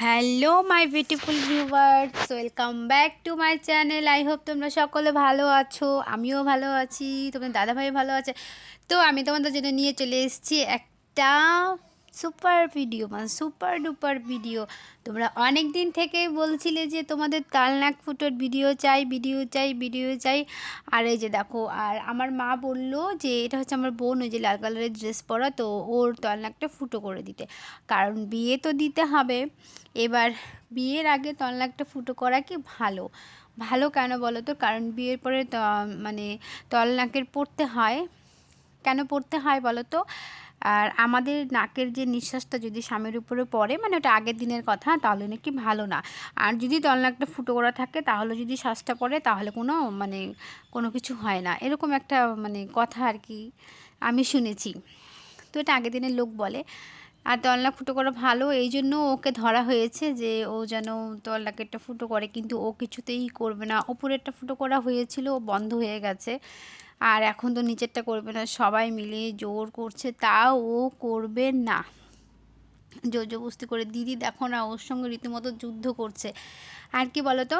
Hello my beautiful viewers welcome back to my channel I hope তোমরা সকলে ভালো আছো। আমিও ভালো আছি। তোমাদের দাদাভাই ভালো আছে। তো আমি তোমাদের জন্য নিয়ে চলে এসেছি একটা সুপার ভিডিও মানে সুপার ডুপার ভিডিও। তোমরা অনেক দিন থেকে বলছিলে যে তোমাদের তালনাক ফুটোর ভিডিও চাই ভিডিও চাই ভিডিও চাই। আর এই যে দেখো, আর আমার মা বলল যে এটা হচ্ছে আমার বোন, ওই যে লাল কালারের ড্রেস পরা, তো ওর তলনাকটা ফুটো করে দিতে। কারণ বিয়ে তো দিতে হবে। এবার বিয়ের আগে তলনাকটা ফুটো করা কি ভালো? ভালো কেন বলো তো? কারণ বিয়ের পরে মানে তলনাকের পড়তে হয়। কেন পড়তে হয় বলো তো? আর আমাদের নাকের যে নিঃশ্বাসটা যদি স্বামীর উপরে পড়ে মানে ওটা আগের দিনের কথা, তাহলে নাকি ভালো না। আর যদি তলনাকটা ফুটো করা থাকে, তাহলে যদি শ্বাসটা পড়ে, তাহলে কোনো মানে কোনো কিছু হয় না। এরকম একটা মানে কথা আর কি আমি শুনেছি। তো এটা আগের দিনের লোক বলে। আর তলনাক ফুটো করা ভালো, এই জন্য ওকে ধরা হয়েছে যে ও যেন তলনাকেরটা ফুটো করে, কিন্তু ও কিছুতেই করবে না। ওপরেরটা ফুটো করা হয়েছিল, ও বন্ধ হয়ে গেছে। আর এখন তো নিচেরটা করবে না, সবাই মিলে জোর করছে, তা ও করবে না। জোর জবস্তি করে, দিদি দেখো না, ওর সঙ্গে রীতিমতো যুদ্ধ করছে। আর কি বলো তো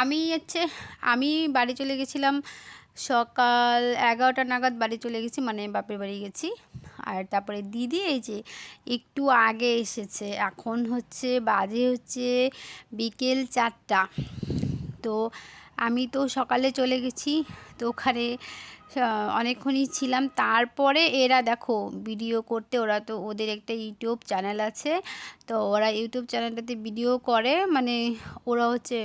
আমি হচ্ছে, আমি বাড়ি চলে গেছিলাম সকাল এগারোটা নাগাদ বাড়ি চলে গেছি মানে বাপের বাড়ি গেছি। আর তারপরে দিদি এই যে একটু আগে এসেছে, এখন হচ্ছে বাজে হচ্ছে বিকেল চারটা। তো আমি তো সকালে চলে গেছি, তো ওখানে অনেকক্ষণই ছিলাম। তারপরে এরা দেখো ভিডিও করতে, ওরা তো ওদের একটা ইউটিউব চ্যানেল আছে। তো ওরা ইউটিউব চ্যানেলটাতে ভিডিও করে মানে ওরা হচ্ছে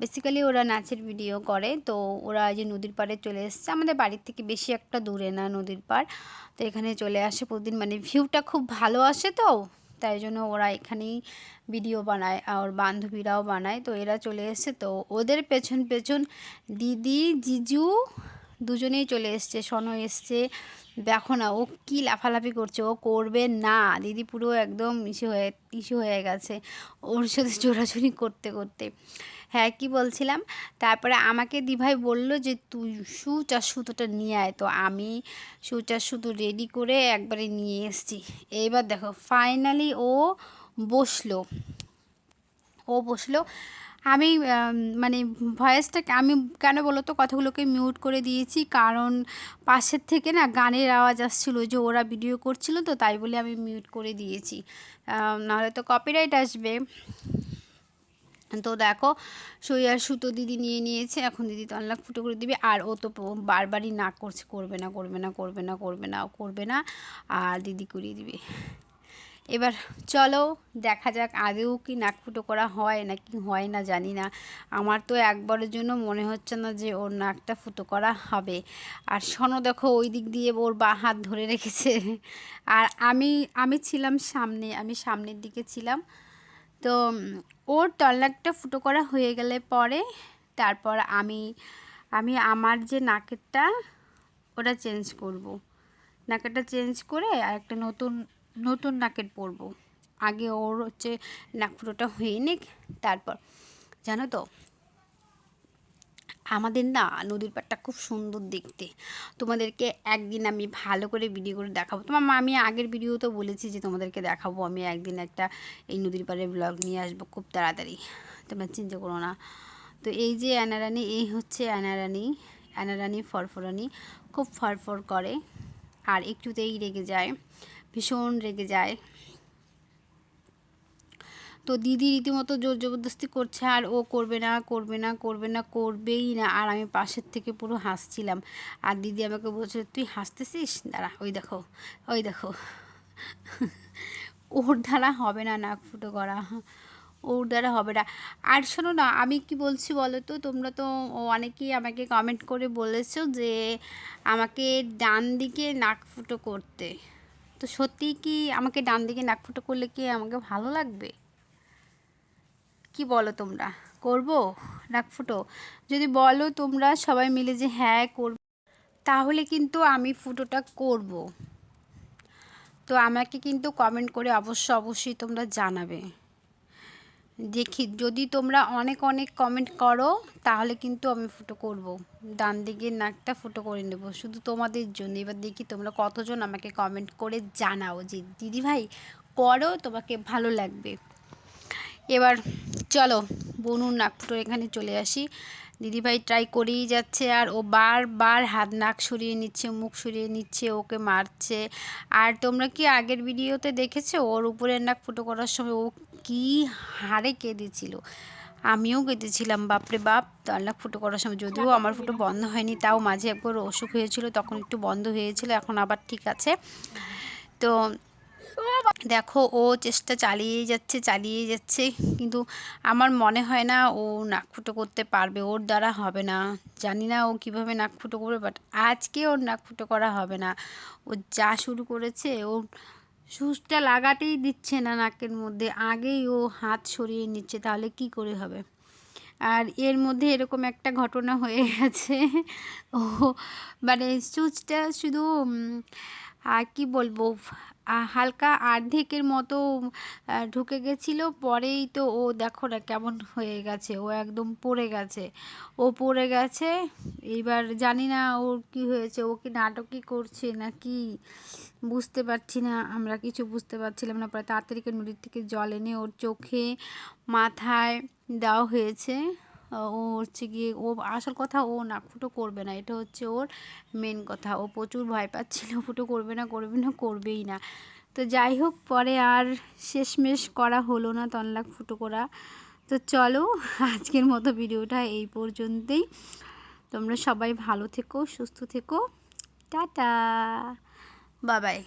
বেসিক্যালি ওরা নাচের ভিডিও করে, তো ওরা যে নদীর পাড়ে চলে এসছে। আমাদের বাড়ির থেকে বেশি একটা দূরে না নদীর পাড়। তো এখানে চলে আসে প্রতিদিন মানে ভিউটা খুব ভালো আসে তো, তাই জন্য ওরা এখানেই ভিডিও বানায় আর বান্ধবীরাও বানায়। তো এরা চলে এসছে, তো ওদের পেছন পেছন দিদি, জিজু দুজনেই চলে এসছে, সনো এসছে। দেখো না, ও কী লাফালাফি করছে, ও করবে না। দিদি পুরো একদম ইসে হয়ে ইসে হয়ে গেছে ওর সাথে চোরাচুরি করতে করতে। হ্যাঁ কি বলছিলাম? তারপরে আমাকে দিভাই বলল যে, তুই সুচ আর সুতোটা নিয়ে আয়। তো আমি সুচ আর সুতো রেডি করে একবারে নিয়ে এসছি। এইবার দেখো ফাইনালি ও বসল। ও বসল। আমি মানে ভয়েসটা আমি কেন বলো তো, কথাগুলোকে মিউট করে দিয়েছি। কারণ পাশের থেকে না গানের আওয়াজ আসছিল যে ওরা ভিডিও করছিল তো, তাই বলে আমি মিউট করে দিয়েছি। নাহলে তো কপিরাইট আসবে। তো দেখো সই আর সুতো দিদি নিয়ে নিয়েছে, এখন দিদি তো আনলাক ফুটো করে দিবে। আর ও তো বারবারই না করছে, করবে না করবে না করবে না করবে না করবে না, আর দিদি করিয়ে দিবে। এবার চলো, দেখা যাক আগেও কি নাক ফুটো করা হয় নাকি হয় না জানি না। আমার তো একবারের জন্য মনে হচ্ছে না যে ওর নাকটা ফুটো করা হবে। আর শোনো দেখো, ওই দিক দিয়ে ওর বা হাত ধরে রেখেছে। আর আমি আমি ছিলাম সামনে, আমি সামনের দিকে ছিলাম। তো ওর তলনাকটা ফুটো করা হয়ে গেলে পরে তারপর আমি আমি আমার যে নাকেরটা, ওটা চেঞ্জ করব। নাকেরটা চেঞ্জ করে আর একটা নতুন নতুন নাকের পরব। আগে ওর হচ্ছে নাক ফুটোটা হয়ে নিক, তারপর, জানো তো, আমাদের না নদীর পাড়টা খুব সুন্দর দেখতে। তোমাদেরকে একদিন আমি ভালো করে ভিডিও করে দেখাবো। তোমার আমি আগের ভিডিওতেও বলেছি যে তোমাদেরকে দেখাবো, আমি একদিন একটা এই নদীর পাড়ে ব্লগ নিয়ে আসব খুব তাড়াতাড়ি। তোমরা চিন্তা করো না। তো এই যে অ্যানারানি, এই হচ্ছে অ্যানারানি অ্যানারানি ফরফরানি, খুব ফরফর করে, আর একটুতেই রেগে যায়। ভীষণ রেগে যায়। তো দিদি রীতিমতো জোর জবরদস্তি করছে, আর ও করবে না করবে না করবে না, করবেই না। আর আমি পাশের থেকে পুরো হাসছিলাম। আর দিদি আমাকে বলছে তুই হাসতেছিস? দাঁড়া, ওই দেখো ওই দেখো। ওর দ্বারা হবে না নাক ফুটো করা। ওর দ্বারা হবে না। আর শোনো না, আমি কি বলছি বলো তো? তোমরা তো অনেকেই আমাকে কমেন্ট করে বলেছ যে, আমাকে ডান দিকে নাক ফুটো করতে। তো সত্যিই কি আমাকে ডান দিকে নাক ফুটো করলে কি আমাকে ভালো লাগবে? কি বলো তোমরা? করব নাক ফুটো যদি বলো তোমরা সবাই মিলে যে হ্যাঁ করব, তাহলে কিন্তু আমি ফুটোটা করব। তো আমাকে কিন্তু কমেন্ট করে অবশ্য, অবশ্যই তোমরা জানাবে। দেখি, যদি তোমরা অনেক অনেক কমেন্ট করো, তাহলে কিন্তু আমি ফুটো করব। ডান দিকে নাকটা ফুটো করে নেব, শুধু তোমাদের জন্য এবার দেখি তোমরা কতজন আমাকে কমেন্ট করে জানাও যে দিদি ভাই করো, তোমাকে ভালো লাগবে এবার চলো বনুর নাক এখানে চলে আসি। দিদিভাই ট্রাই করেই যাচ্ছে আর ও বারবার হাত নাক সরিয়ে নিচ্ছে, মুখ সরিয়ে নিচ্ছে, ওকে মারছে। আর তোমরা কি আগের ভিডিওতে দেখেছ? ওর উপরের নাক ফুটো করার সময় ও কি হারে কেঁদেছিল? আমিও কেঁদেছিলাম, বাপরে বাপ। নাক ফুটো করার সময় যদিও আমার ফুটো বন্ধ হয়নি, তাও মাঝে একবার অসুখ হয়েছিল, তখন একটু বন্ধ হয়েছিল, এখন আবার ঠিক আছে। তো দেখো, ও চেষ্টা চালিয়ে যাচ্ছে চালিয়ে যাচ্ছে, কিন্তু আমার মনে হয় না ও নাক ফুটো করতে পারবে। ওর দ্বারা হবে না। জানি না ও কীভাবে নাক ফুটো করবে বাট আজকে ওর নাক ফুটো করা হবে না। ও যা শুরু করেছে, ও সুচটা লাগাতেই দিচ্ছে না নাকের মধ্যে। আগেই ও হাত সরিয়ে নিচ্ছে, তাহলে কি করে হবে? আর এর মধ্যে এরকম একটা ঘটনা হয়ে গেছে। ও মানে সুচটা শুধু কি বলব হালকা অর্ধেকের মতো ঢুকে গেছিল। পরেই তো ও দেখো না কেমন হয়ে গেছে, ও একদম পড়ে গেছে। ও পড়ে গেছে, এইবার জানি না ওর কি হয়েছে, ও কি নাটকই করছে না কি বুঝতে পারছি না, আমরা কিছু বুঝতে পারছিলাম না। পরে তাড়াতাড়ি নদীর থেকে জল এনে ওর চোখে, মাথায় দেওয়া হয়েছে। ও হচ্ছে গিয়ে, ও আসল কথা ও নাক ফুটো করবে না। এটা হচ্ছে ওর মেন কথা। ও প্রচুর ভয় পাচ্ছিল, ফুটো করবে না করবে না, করবেই না। তো যাই হোক, পরে আর শেষমেশ করা হলো না তনলাক ফুটো করা। তো চলো, আজকের মতো ভিডিওটা এই পর্যন্তই। তোমরা সবাই ভালো থেকো, সুস্থ থেকো। টাটা। বাবাই